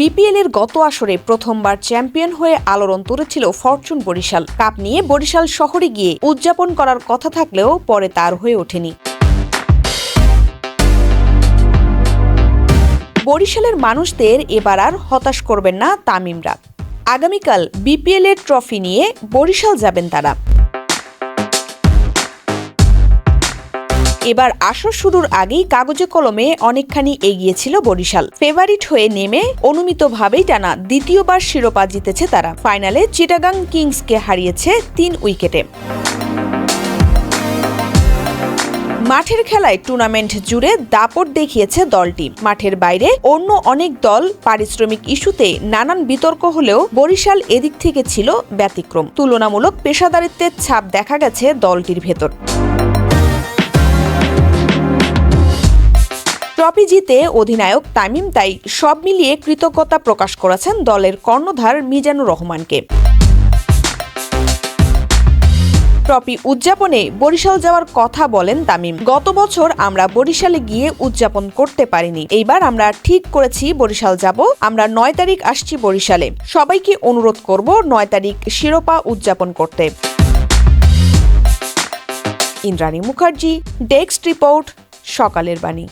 BPL এর গত আসরে প্রথমবার চ্যাম্পিয়ন হয়ে আলোড়ন তুলেছিল ফরচুন বরিশাল। কাপ নিয়ে বরিশাল শহরে গিয়ে উদযাপন করার কথা থাকলেও পরে তার হয়ে ওঠেনি। বরিশালের মানুষদের এবার আর হতাশ করবেন না তামিমরা। আগামীকাল বিপিএল এর ট্রফি নিয়ে বরিশাল যাবেন তারা। এবার আসর শুরুর আগেই কাগজে কলমে অনেকখানি এগিয়েছিল বরিশাল। ফেভারিট হয়ে নেমে অনুমিতভাবেই টানা দ্বিতীয়বার শিরোপা জিতেছে তারা। ফাইনালে চিটাগাং কিংসকে হারিয়েছে তিন উইকেটে। মাঠের খেলায় টুর্নামেন্ট জুড়ে দাপট দেখিয়েছে দলটি। মাঠের বাইরে অন্য অনেক দল পারিশ্রমিক ইস্যুতে নানান বিতর্ক হলেও বরিশাল এদিক থেকে ছিল ব্যতিক্রম। তুলনামূলক পেশাদারিত্বের ছাপ দেখা গেছে দলটির ভেতর। ট্রফি জিতে অধিনায়ক তামিম তাই সব মিলিয়ে কৃতজ্ঞতা প্রকাশ করেছেন দলের কর্ণধার মিজানুর রহমানকে। ট্রফি উদযাপনে বরিশাল যাওয়ার কথা বলেন তামিম। গত বছর আমরা বরিশালে গিয়ে উদযাপন করতে পারিনি। এইবার আমরা ঠিক করেছি বরিশাল যাব। আমরা নয় তারিখ আসছি বরিশালে। সবাইকে অনুরোধ করব নয় তারিখ শিরোপা উদযাপন করতে। ইন্দ্রাণী মুখার্জি, ডেস্ক রিপোর্ট, সকালের বাণী।